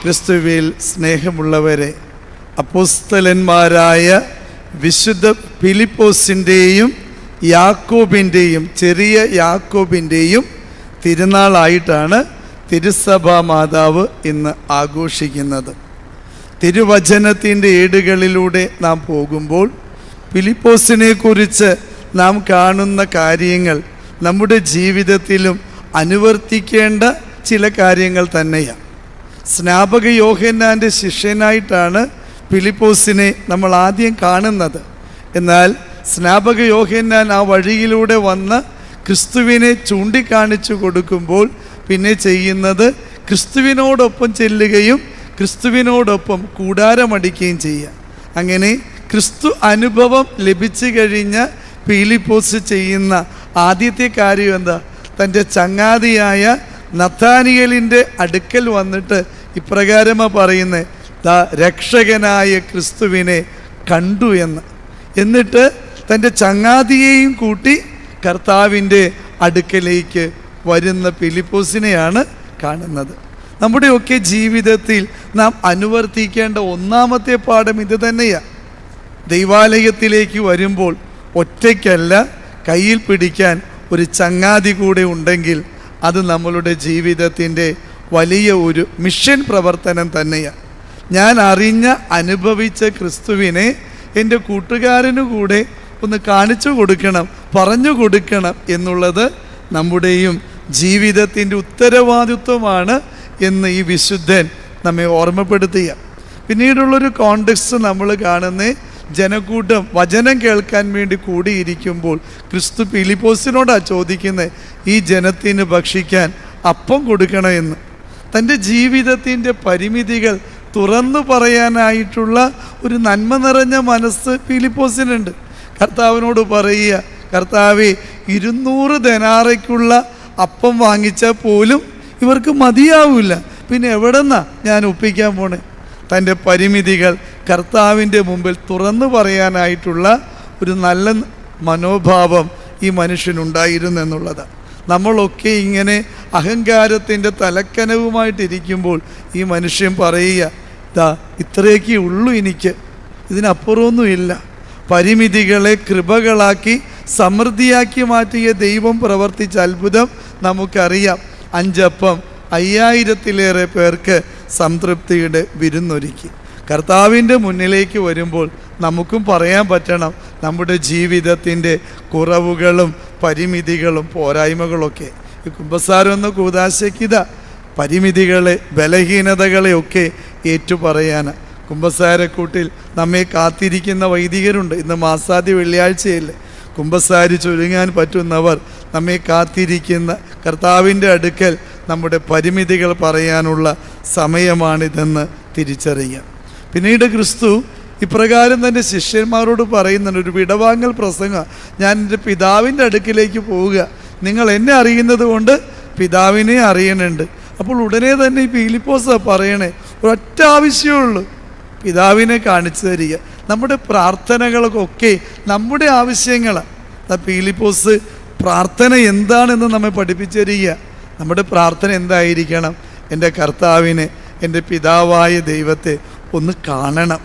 ക്രിസ്തുവിൽ സ്നേഹമുള്ളവരെ അപ്പോസ്തലന്മാരായ വിശുദ്ധ ഫിലിപ്പോസിന്റെയും യാക്കോബിന്റെയും ചെറിയ യാക്കോബിന്റെയും തിരുനാളായിട്ടാണ് തിരുസഭാ മാതാവ് ഇന്ന് ആഘോഷിക്കുന്നത്. തിരുവചനത്തിന്റെ ഏടുകളിലൂടെ നാം പോകുമ്പോൾ ഫിലിപ്പോസിനെ കുറിച്ച് നാം കാണുന്ന കാര്യങ്ങൾ നമ്മുടെ ജീവിതത്തിലും അനുവർത്തിക്കേണ്ട ചില കാര്യങ്ങൾ തന്നെയാണ്. സ്നാപക യോഹന്നാന്റെ ശിഷ്യനായിട്ടാണ് ഫിലിപ്പോസിനെ നമ്മൾ ആദ്യം കാണുന്നത്. എന്നാൽ സ്നാപക യോഹന്നാൻ ആ വഴിയിലൂടെ വന്ന് ക്രിസ്തുവിനെ ചൂണ്ടിക്കാണിച്ചു കൊടുക്കുമ്പോൾ പിന്നെ ചെയ്യുന്നത് ക്രിസ്തുവിനോടൊപ്പം ചെല്ലുകയും ക്രിസ്തുവിനോടൊപ്പം കൂടാരമടിക്കുകയും ചെയ്യുക. അങ്ങനെ ക്രിസ്തു അനുഭവം ലഭിച്ചു കഴിഞ്ഞ പീലിപ്പോസ് ചെയ്യുന്ന ആദ്യത്തെ കാര്യം എന്താ? തന്റെ ചങ്ങാതിയായ നത്താനിയലിന്റെ അടുക്കൽ വന്നിട്ട് ഇപ്രകാരമാണ് പറയുന്നത് ദാ രക്ഷകനായ ക്രിസ്തുവിനെ കണ്ടു എന്ന്. എന്നിട്ട് തന്റെ ചങ്ങാതിയെയും കൂട്ടി കർത്താവിന്റെ അടുക്കലേക്ക് വരുന്ന ഫിലിപ്പോസിനെയാണ് കാണുന്നത്. നമ്മുടെയൊക്കെ ജീവിതത്തിൽ നാം അനുവർത്തിക്കേണ്ട ഒന്നാമത്തെ പാഠം ഇത് തന്നെയാണ് ദൈവാലയത്തിലേക്ക് വരുമ്പോൾ ഒറ്റയ്ക്കല്ല കയ്യിൽ പിടിക്കാൻ ഒരു ചങ്ങാതി കൂടെ ഉണ്ടെങ്കിൽ അത് നമ്മളുടെ ജീവിതത്തിന്റെ വലിയ ഒരു മിഷൻ പ്രവർത്തനം തന്നെയാണ്. ഞാൻ അറിഞ്ഞ അനുഭവിച്ച ക്രിസ്തുവിനെ എന്റെ കൂട്ടുകാരനു കൂടെ ഒന്ന് കാണിച്ചു കൊടുക്കണം പറഞ്ഞു കൊടുക്കണം എന്നുള്ളത് നമ്മുടെയും ജീവിതത്തിന്റെ ഉത്തരവാദിത്വമാണ് എന്ന് ഈ വിശുദ്ധൻ നമ്മെ ഓർമ്മപ്പെടുത്തുക പിന്നീടുള്ളൊരു കോണ്ടക്സ്റ്റ് നമ്മൾ കാണുന്ന ജനക്കൂട്ടം വചനം കേൾക്കാൻ വേണ്ടി കൂടിയിരിക്കുമ്പോൾ ക്രിസ്തു ഫിലിപ്പോസിനോടാണ് ചോദിക്കുന്നത് ഈ ജനത്തിന് ഭക്ഷിക്കാൻ അപ്പം കൊടുക്കണമെന്ന്. തന്റെ ജീവിതത്തിന്റെ പരിമിതികൾ തുറന്നു പറയാനായിട്ടുള്ള ഒരു നന്മ നിറഞ്ഞ മനസ്സ് ഫിലിപ്പോസിനുണ്ട്. കർത്താവിനോട് പറയുക കർത്താവെ ഇരുന്നൂറ് ധനാറയ്ക്കുള്ള അപ്പം വാങ്ങിച്ചാൽ പോലും ഇവർക്ക് മതിയാവില്ല. പിന്നെ എവിടെന്നാ ഞാൻ ഒപ്പിക്കാൻ പോണേ? തന്റെ പരിമിതികൾ കർത്താവിന്റെ മുമ്പിൽ തുറന്നു പറയാനായിട്ടുള്ള ഒരു നല്ല മനോഭാവം ഈ മനുഷ്യനുണ്ടായിരുന്നു എന്നുള്ളത്. നമ്മളൊക്കെ ഇങ്ങനെ അഹങ്കാരത്തിന്റെ തലക്കനവുമായിട്ടിരിക്കുമ്പോൾ ഈ മനുഷ്യൻ പറയുക ഇതാ ഇത്രയൊക്കെ ഉള്ളൂ എനിക്ക് ഇതിനപ്പുറമൊന്നുമില്ല പരിമിതികളെ കൃപകളാക്കി സമൃദ്ധിയാക്കി മാറ്റിയ ദൈവം പ്രവർത്തിച്ച അത്ഭുതം നമുക്കറിയാം. അഞ്ചപ്പം അയ്യായിരത്തിലേറെ പേർക്ക് സംതൃപ്തിയുടെ വിരുന്നൊരുക്കി. കർത്താവിന്റെ മുന്നിലേക്ക് വരുമ്പോൾ നമുക്കും പറയാൻ പറ്റണം. നമ്മുടെ ജീവിതത്തിന്റെ കുറവുകളും പരിമിതികളും പോരായ്മകളൊക്കെ. ഈ കുമ്പസാരമെന്ന കൂതാശയ്ക്കിത പരിമിതികളെ ബലഹീനതകളെയൊക്കെ ഏറ്റുപറയാൻ കുമ്പസാരക്കൂട്ടിൽ നമ്മെ കാത്തിരിക്കുന്ന വൈദികരുണ്ട്. ഇന്ന് മാസാദ്യ വെള്ളിയാഴ്ചയല്ലേ. കുമ്പസാരി ചൊരുങ്ങാൻ പറ്റുന്നവർ നമ്മെ കാത്തിരിക്കുന്ന കർത്താവിന്റെ അടുക്കൽ നമ്മുടെ പരിമിതികൾ പറയാനുള്ള സമയമാണിതെന്ന് തിരിച്ചറിയുക പിന്നീട് ക്രിസ്തു ഇപ്രകാരം തന്റെ ശിഷ്യന്മാരോട് പറയുന്നുണ്ട് ഒരു വിടവാങ്ങൽ പ്രസംഗം. ഞാൻ എന്റെ പിതാവിന്റെ അടുക്കിലേക്ക് പോവുക. നിങ്ങൾ എന്നെ അറിയുന്നത് കൊണ്ട് പിതാവിനെ അറിയണുണ്ട്. അപ്പോൾ ഉടനെ തന്നെ ഈ പീലിപ്പോസ് പറയണേ ഒരൊറ്റ ആവശ്യമുള്ളൂ പിതാവിനെ കാണിച്ചു തരിക. നമ്മുടെ പ്രാർത്ഥനകൾക്കൊക്കെ നമ്മുടെ ആവശ്യങ്ങളാണ് പീലിപ്പോസ് പ്രാർത്ഥന എന്താണെന്ന് നമ്മെ പഠിപ്പിച്ചു തരിക. നമ്മുടെ പ്രാർത്ഥന എന്തായിരിക്കണം? എന്റെ കർത്താവിനെ എന്റെ പിതാവായ ദൈവത്തെ ഒന്ന് കാണണം.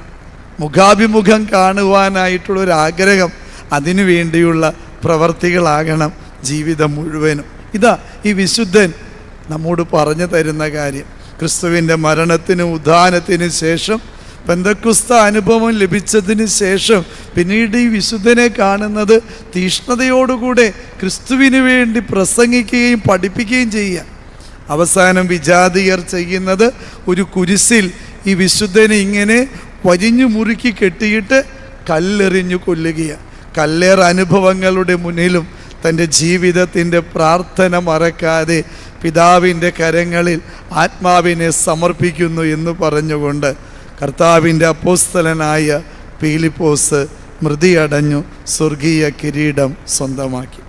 മുഖാഭിമുഖം കാണുവാനായിട്ടുള്ള ഒരു ആഗ്രഹം അതിനു വേണ്ടിയുള്ള പ്രവർത്തികളാകണം ജീവിതം മുഴുവനും. ഇതാ ഈ വിശുദ്ധൻ നമ്മോട് പറഞ്ഞു തരുന്ന കാര്യം. ക്രിസ്തുവിന്റെ മരണത്തിനും ഉദ്ധാനത്തിനും ശേഷം ബന്ധക്കുസ്ത അനുഭവം ലഭിച്ചതിന് ശേഷം പിന്നീട് ഈ വിശുദ്ധനെ കാണുന്നത് തീഷ്ണതയോടുകൂടെ ക്രിസ്തുവിന് വേണ്ടി പ്രസംഗിക്കുകയും പഠിപ്പിക്കുകയും ചെയ്യുക. അവസാനം വിജാതിയർ ചെയ്യുന്നത് ഒരു കുരിശിൽ ഈ വിശുദ്ധനെ ഇങ്ങനെ വരിഞ്ഞു മുറുക്കി കെട്ടിയിട്ട് കല്ലെറിഞ്ഞു കൊല്ലുകയാണ് കല്ലേർ അനുഭവങ്ങളുടെ മുന്നിലും തന്റെ ജീവിതത്തിന്റെ പ്രാർത്ഥന മറക്കാതെ പിതാവിന്റെ കരങ്ങളിൽ ആത്മാവിനെ സമർപ്പിക്കുന്നു എന്ന് പറഞ്ഞുകൊണ്ട് കർത്താവിന്റെ അപ്പോസ്തലനായ പീലിപ്പോസ് മൃതിയടഞ്ഞു സ്വർഗീയ കിരീടം സ്വന്തമാക്കി.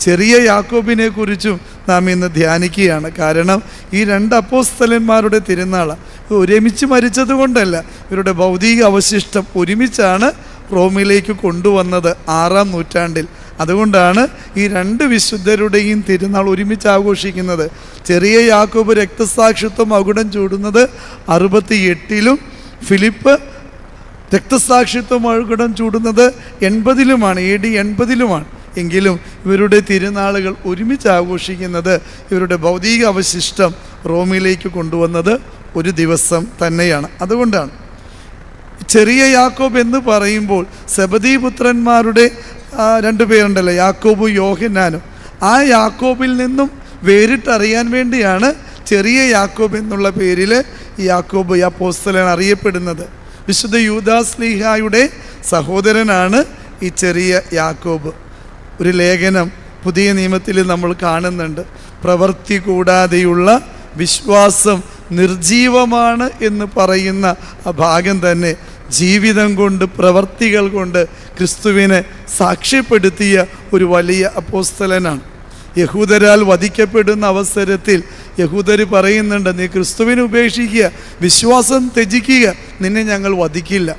ചെറിയ യാക്കോബിനെ കുറിച്ചും നാം ഇന്ന് ധ്യാനിക്കുകയാണ്. കാരണം ഈ രണ്ട് അപ്പോസ്തലന്മാരുടെ തിരുനാളാണ് ഒരുമിച്ച് മരിച്ചത് കൊണ്ടല്ല. ഇവരുടെ ഭൗതിക അവശിഷ്ടം ഒരുമിച്ചാണ് റോമിലേക്ക് കൊണ്ടുവന്നത് ആറാം നൂറ്റാണ്ടിൽ. അതുകൊണ്ടാണ് ഈ രണ്ട് വിശുദ്ധരുടെയും തിരുനാൾ ഒരുമിച്ച് ആഘോഷിക്കുന്നത്. ചെറിയ യാക്കോബ് രക്തസാക്ഷിത്വം അകുടം ചൂടുന്നത് അറുപത്തി എട്ടിലും ഫിലിപ്പ് രക്തസാക്ഷിത്വം അകുടം ചൂടുന്നത് എൺപതിലുമാണ് എ ഡി എൺപതിലുമാണ്. എങ്കിലും ഇവരുടെ തിരുനാളുകൾ ഒരുമിച്ച് ആഘോഷിക്കുന്നത് ഇവരുടെ ഭൗതിക അവശിഷ്ടം റോമിലേക്ക് കൊണ്ടുവന്നത് ഒരു ദിവസം തന്നെയാണ്. അതുകൊണ്ടാണ്. ചെറിയ യാക്കോബ് എന്ന് പറയുമ്പോൾ സബദീപുത്രന്മാരുടെ രണ്ട് പേരുണ്ടല്ലോ യാക്കോബും യോഹന്നാനും. ആ യാക്കോബിൽ നിന്നും വേറിട്ടറിയാൻ വേണ്ടിയാണ് ചെറിയ യാക്കോബ് എന്നുള്ള പേരിൽ ഈ യാക്കോബ് ഈ അപ്പോസ്തലൻ അറിയപ്പെടുന്നത്. വിശുദ്ധ യൂദാസ്ലീഹായുടെ സഹോദരനാണ് ഈ ചെറിയ യാക്കോബ്. ഒരു ലേഖനം പുതിയ നിയമത്തിൽ നമ്മൾ കാണുന്നുണ്ട്. പ്രവൃത്തി കൂടാതെയുള്ള വിശ്വാസം നിർജീവമാണ് എന്ന് പറയുന്ന ആ ഭാഗം തന്നെ ജീവിതം കൊണ്ട് പ്രവർത്തികൾ കൊണ്ട് ക്രിസ്തുവിനെ സാക്ഷ്യപ്പെടുത്തിയ ഒരു വലിയ അപ്പോസ്തലനാണ്. യഹൂദരാൽ വധിക്കപ്പെടുന്ന അവസരത്തിൽ യഹൂദർ പറയുന്നുണ്ട് നീ ക്രിസ്തുവിനെ ഉപേക്ഷിക്കുക വിശ്വാസം ത്യജിക്കുക നിന്നെ ഞങ്ങൾ വധിക്കില്ല.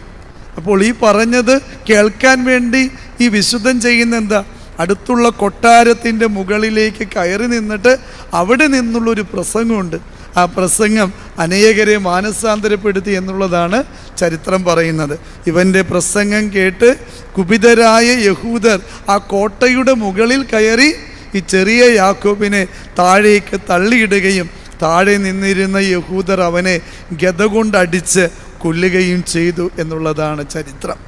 അപ്പോൾ ഈ പറഞ്ഞത് കേൾക്കാൻ വേണ്ടി ഈ വിശുദ്ധം ചെയ്യുന്ന എന്താ? അടുത്തുള്ള കൊട്ടാരത്തിന്റെ മുകളിലേക്ക് കയറി നിന്നിട്ട് അവിടെ നിന്നുള്ളൊരു പ്രസംഗമുണ്ട്. ആ പ്രസംഗം അനേകരെ മാനസാന്തരപ്പെടുത്തി എന്നുള്ളതാണ് ചരിത്രം പറയുന്നത്. ഇവന്റെ പ്രസംഗം കേട്ട് കുപിതരായ യഹൂദർ ആ കോട്ടയുടെ മുകളിൽ കയറി ഈ ചെറിയ യാക്കോബിനെ താഴേക്ക് തള്ളിയിടുകയും താഴെ നിന്നിരുന്ന യഹൂദർ അവനെ ഗത കൊണ്ടടിച്ച് കൊല്ലുകയും ചെയ്തു എന്നുള്ളതാണ് ചരിത്രം.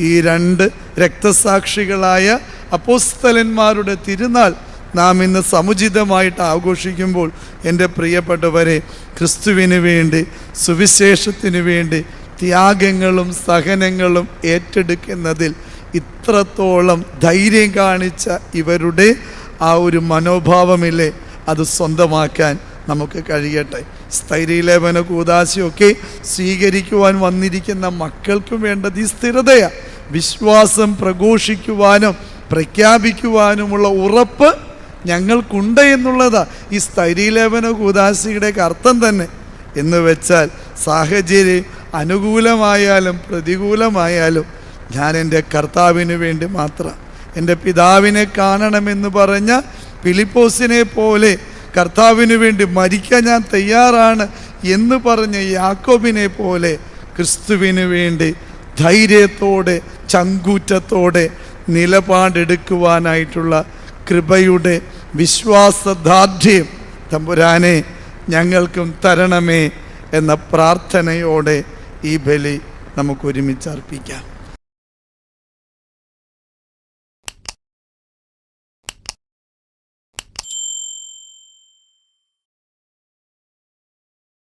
ഈ രണ്ട് രക്തസാക്ഷികളായ അപ്പോസ്തലന്മാരുടെ തിരുനാൾ നാം ഇന്ന് സമുചിതമായിട്ട് ആഘോഷിക്കുമ്പോൾ എന്റെ പ്രിയപ്പെട്ടവരെ ക്രിസ്തുവിന് വേണ്ടി സുവിശേഷത്തിന് വേണ്ടി ത്യാഗങ്ങളും സഹനങ്ങളും ഏറ്റെടുക്കുന്നതിൽ ഇത്രത്തോളം ധൈര്യം കാണിച്ച ഇവരുടെ ആ ഒരു മനോഭാവമില്ലേ അത് സ്വന്തമാക്കാൻ നമുക്ക് കഴിയട്ടെ. സ്ഥൈര്യലേപന കൂതാശയൊക്കെ സ്വീകരിക്കുവാൻ വന്നിരിക്കുന്ന മക്കൾക്കും വേണ്ടത് ഈ സ്ഥിരതയാണ് വിശ്വാസം പ്രഘോഷിക്കുവാനും പ്രഖ്യാപിക്കുവാനുമുള്ള ഉറപ്പ് ഞങ്ങൾക്കുണ്ട് എന്നുള്ളതാ. ഈ സ്ഥൈര്യലേപന കൂതാശിയുടെ അർത്ഥം തന്നെ. എന്ന് വെച്ചാൽ സാഹചര്യം അനുകൂലമായാലും പ്രതികൂലമായാലും ഞാൻ എന്റെ കർത്താവിന് വേണ്ടി മാത്രം എന്റെ പിതാവിനെ കാണണമെന്ന് പറഞ്ഞ ഫിലിപ്പോസിനെ പോലെ കർത്താവിന് വേണ്ടി മരിക്കാൻ ഞാൻ തയ്യാറാണ് എന്ന് പറഞ്ഞ യാക്കോബിനെ പോലെ ക്രിസ്തുവിന് വേണ്ടി ധൈര്യത്തോടെ ചങ്കൂറ്റത്തോടെ നിലപാടെടുക്കുവാനായിട്ടുള്ള കൃപയുടെ വിശ്വാസദാർഢ്യം തമ്പുരാനെ ഞങ്ങൾക്കും തരണമേ എന്ന പ്രാർത്ഥനയോടെ ഈ ബലി നമുക്കൊരുമിച്ച് അർപ്പിക്കാം